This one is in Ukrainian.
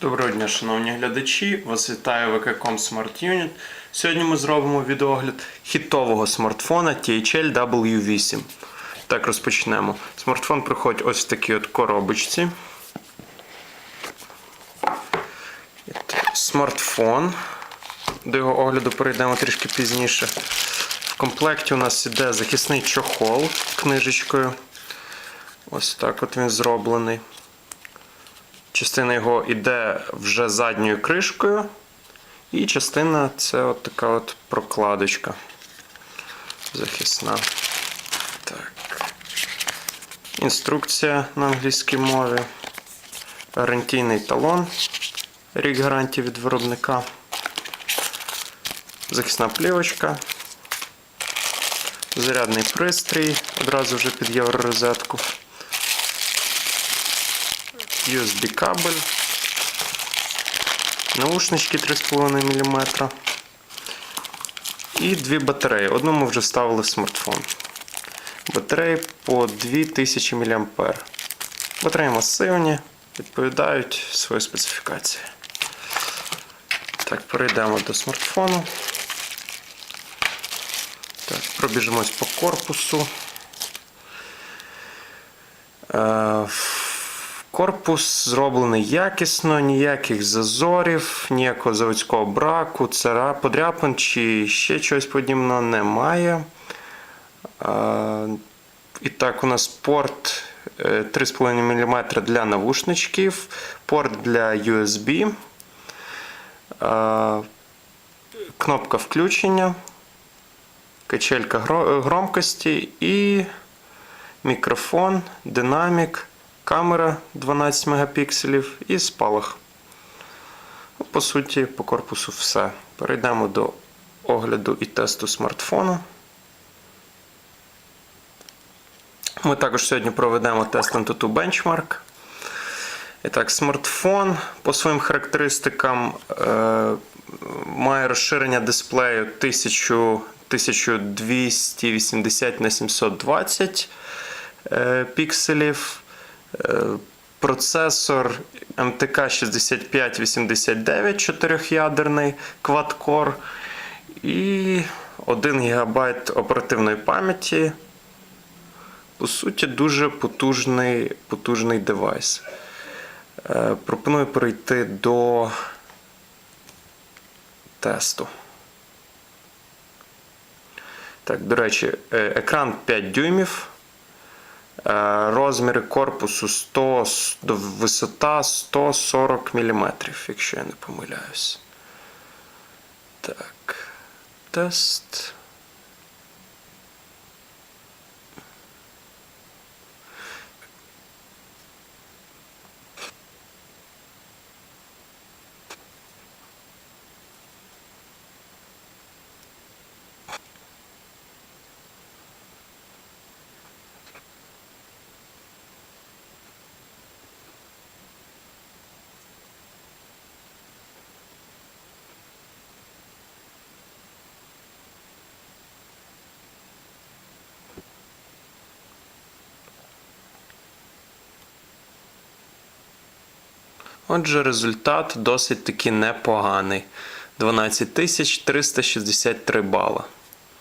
Доброго дня, шановні глядачі. Вас вітає VK.com Smart Unit. Сьогодні ми зробимо відеогляд хітового смартфона THL W8. Так, розпочнемо. Смартфон приходить ось в такій от коробочці. Смартфон. До його огляду перейдемо трішки пізніше. В комплекті у нас іде захисний чохол книжечкою. Ось так от він зроблений. Частина його йде вже задньою кришкою, і частина це от така от прокладочка захисна. Так. Інструкція на англійській мові. Гарантійний талон. Рік гарантії від виробника. Захисна плівочка. Зарядний пристрій одразу вже під євророзетку. USB кабель, наушнички 3,5 мм і дві батареї. Одну ми вже вставили в смартфон. Батареї по 2000 мА. Батареї масивні, відповідають свої специфікації. Так, перейдемо до смартфону. Так, пробіжимось по корпусу. Е, Корпус зроблений якісно, ніяких зазорів, ніякого заводського браку, цара, подряпин чи ще чогось подібного немає. І так, у нас порт е, 3,5 мм для навушничків, порт для USB, кнопка включення, качелька громкості і мікрофон, динамік камера 12 мегапікселів і спалах. Ну, По суті, по корпусу все. Перейдемо до огляду і тесту смартфону. Ми також сьогодні проведемо тест Antutu Benchmark. І так, смартфон по своїм характеристикам е, має розширення дисплею 1000, 1280 на 720 е, пікселів. Процесор MTK 6589 4-ядерний quad-core і 1 ГБ оперативної пам'яті. По суті, дуже потужний, потужний девайс. Е, Пропоную перейти до тесту. Так, до речі, е, екран 5 дюймів. Е, Розміри корпусу 100, висота 140 мм, якщо я не помиляюсь. Так. Тест. Отже, результат досить таки непоганий. 12363 бала.